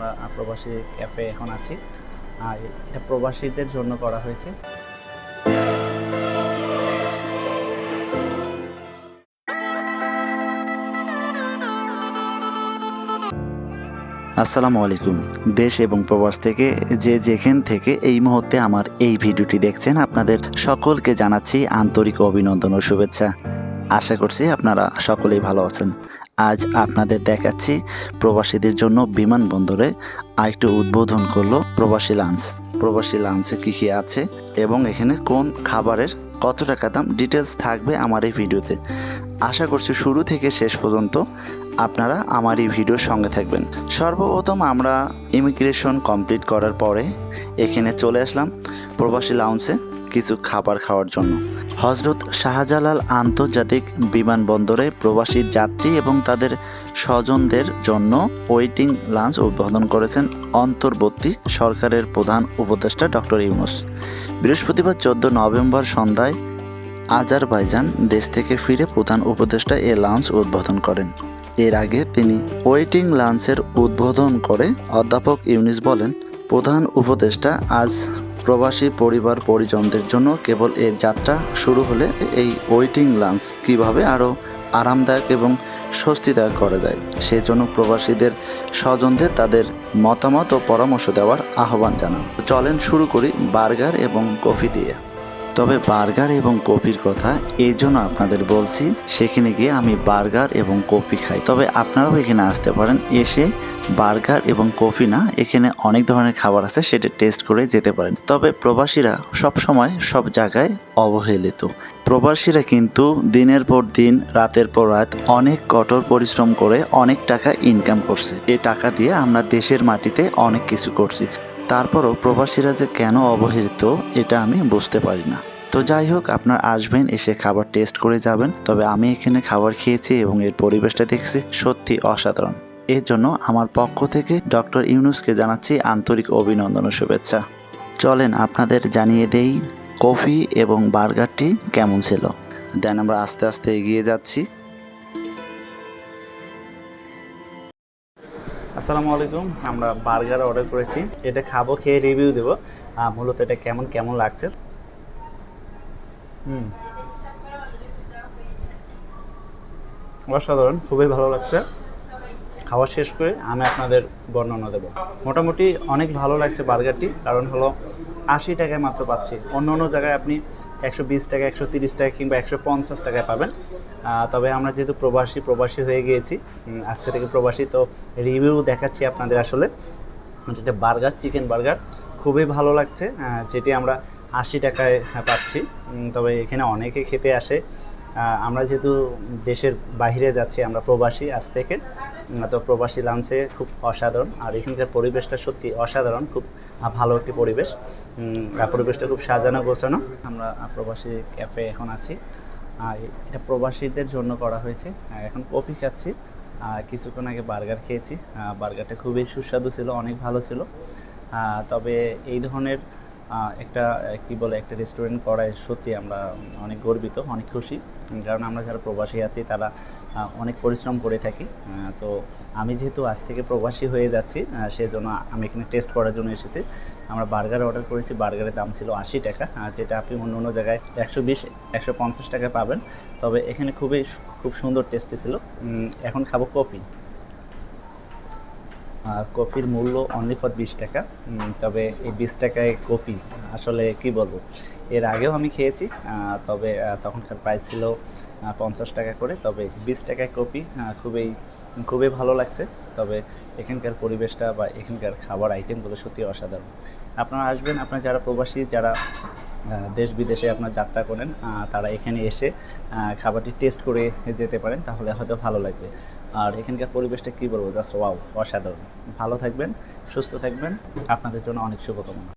আমরা প্রবাসী ক্যাফে এখন আছি। আর এটা প্রবাসীদের জন্য করা হয়েছে। আসসালামু আলাইকুম। দেশ এবং প্রবাস থেকে যে যেখান থেকে এই মুহূর্তে আমার এই ভিডিওটি দেখছেন, আপনাদের সকলকে জানাচ্ছি আন্তরিক অভিনন্দন ও শুভেচ্ছা। আশা করছি আপনারা সকলেই ভালো আছেন। আজ আপনাদের দেখাচ্ছি প্রবাসীদের জন্য বিমানবন্দরে আরেকটু উদ্বোধন করল প্রবাসী লাঞ্চ প্রবাসী লাঞ্চে কী কী আছে এবং এখানে কোন খাবারের কত টাকা দাম ডিটেলস থাকবে আমার এই ভিডিওতে। আশা করছি শুরু থেকে শেষ পর্যন্ত আপনারা আমার এই ভিডিওর সঙ্গে থাকবেন। সর্বপ্রথম আমরা ইমিগ্রেশন কমপ্লিট করার পরে এখানে চলে আসলাম প্রবাসী লাউন্সে কিছু খাবার খাওয়ার জন্য। হজরত শাহজালাল আন্তর্জাতিক বিমানবন্দরে প্রবাসী যাত্রী এবং তাদের স্বজনদের জন্য ওয়েটিং লাঞ্চ উদ্বোধন করেছেন অন্তর্বর্তী সরকারের প্রধান উপদেষ্টা ডক্টর ইউনুস। বৃহস্পতিবার চোদ্দ নভেম্বর সন্ধ্যায় আজারবাইজান দেশ থেকে ফিরে প্রধান উপদেষ্টা এ লাঞ্চ উদ্বোধন করেন। এর আগে তিনি ওয়েটিং লাঞ্চের উদ্বোধন করে অধ্যাপক ইউনিস বলেন, প্রধান উপদেষ্টা, আজ প্রবাসী পরিবার পরিজনদের জন্য কেবল এ যাত্রা শুরু হলে এই ওয়েটিং লাঞ্চ কীভাবে আরও আরামদায়ক এবং স্বস্তিদায়ক করা যায়, সেজন্য প্রবাসীদের স্বজনদের তাদের মতামত ও পরামর্শ দেওয়ার আহ্বান জানান। চলেন শুরু করি বার্গার এবং কফি দিয়ে। তবে বার্গার এবং কফির কথা এই জন্য আপনাদের বলছি, সেখানে গিয়ে আমি বার্গার এবং কফি খাই। তবে আপনারাও এখানে আসতে পারেন, এসে বার্গার এবং কফি না, এখানে অনেক ধরনের খাবার আছে, সেটা টেস্ট করে যেতে পারেন। তবে প্রবাসীরা সব সময় সব জায়গায় অবহেলিত। প্রবাসীরা কিন্তু দিনের পর দিন, রাতের পর রাত অনেক কঠোর পরিশ্রম করে অনেক টাকা ইনকাম করছে। এই টাকা দিয়ে আমরা দেশের মাটিতে অনেক কিছু করছি। তারপরও প্রবাসীরা যে কেন অবহেলিত, এটা আমি বুঝতে পারি না। তো যাই হোক, আপনার আসবেন, এসে খাবার টেস্ট করে যাবেন। তবে আমি এখানে খাবার খেয়েছি এবং এর পরিবেশটা দেখছি সত্যি অসাধারণ। এর জন্য আমার পক্ষ থেকে ডক্টর ইউনুসকে জানাচ্ছি আন্তরিক অভিনন্দন ও শুভেচ্ছা। চলেন, আপনাদের জানিয়ে দেই, কফি এবং বার্গারটি কেমন ছিল? দেন আমরা আস্তে আস্তে এগিয়ে যাচ্ছি। আসসালামু আলাইকুম। আমরা বার্গার অর্ডার করেছি। এটা খাব, খেয়ে রিভিউ দেবো। মূলত এটা কেমন কেমন লাগছে? হুম। অসাধারণ, খুবই ভালো লাগছে। খাওয়া শেষ করে আমি আপনাদের বর্ণনা দেবো। মোটামুটি অনেক ভালো লাগছে বার্গারটি, কারণ হলো আশি টাকায় মাত্র পাচ্ছি। অন্য অন্য জায়গায় আপনি একশো বিশ টাকা, একশো তিরিশ টাকা কিংবা একশো পঞ্চাশ টাকায় পাবেন। তবে আমরা যেহেতু প্রবাসী প্রবাসী হয়ে গিয়েছি আজকে থেকে প্রবাসী, তো রিভিউ দেখাচ্ছি আপনাদের আসলে। যেটা বার্গার, চিকেন বার্গার, খুবই ভালো লাগছে যেটি আমরা আশি টাকায় পাচ্ছি। তবে এখানে অনেকে খেতে আসে। আমরা যেহেতু দেশের বাইরে যাচ্ছি, আমরা প্রবাসী আজ থেকে। তো প্রবাসী লাঞ্চে খুব অসাধারণ। আর এখানকার পরিবেশটা সত্যি অসাধারণ, খুব ভালো একটি পরিবেশ। পরিবেশটা খুব সাজানো গোছানো। আমরা প্রবাসী ক্যাফে এখন আছি। আর এটা প্রবাসীদের জন্য করা হয়েছে। এখন কফি খাচ্ছি। কিছুক্ষণ আগে বার্গার খেয়েছি। বার্গারটা খুবই সুস্বাদু ছিল, অনেক ভালো ছিল। তবে এই ধরনের একটা কি বলে, একটা রেস্টুরেন্ট করায় সত্যি আমরা অনেক গর্বিত, অনেক খুশি। কারণ আমরা যারা প্রবাসী আছি, তারা অনেক পরিশ্রম করে থাকি। তো আমি যেহেতু আজ থেকে প্রবাসী হয়ে যাচ্ছি সেজন্য আমি এখানে টেস্ট করার জন্য এসেছি। আমরা বার্গার অর্ডার করেছি, বার্গারের দাম ছিল আশি টাকা যেটা আপনি অন্য অন্য জায়গায় একশো বিশ, একশো পঞ্চাশ টাকায় পাবেন। তবে এখানে খুবই খুব সুন্দর টেস্টি ছিল। এখন খাব কফি। কফির মূল্য অনলি ফর বিশ টাকা। তবে এই বিশ টাকায় কফি আসলে কি বলব? এর আগেও আমি খেয়েছি তবে তখনকার প্রাইস ছিল পঞ্চাশ টাকা করে। তবে বিশ টাকায় আহ, খুবই খুবই ভালো লাগছে। তবে এখানকার পরিবেশটা বা এখানকার খাবার আইটেমগুলো সত্যি অসাধারণ। আপনারা আসবেন আপনার যারা প্রবাসী যারা দেশ বিদেশে আপনার যাত্রা করেন তারা এখানে এসে খাবারটি টেস্ট করে যেতে পারেন, তাহলে হয়তো ভালো লাগবে। আর এখানকার পরিবেশটা কী বলব? জাস্ট ওয়াও অসাধারণ। ভালো থাকবেন, সুস্থ থাকবেন, আপনাদের জন্য অনেক শুভকামনা।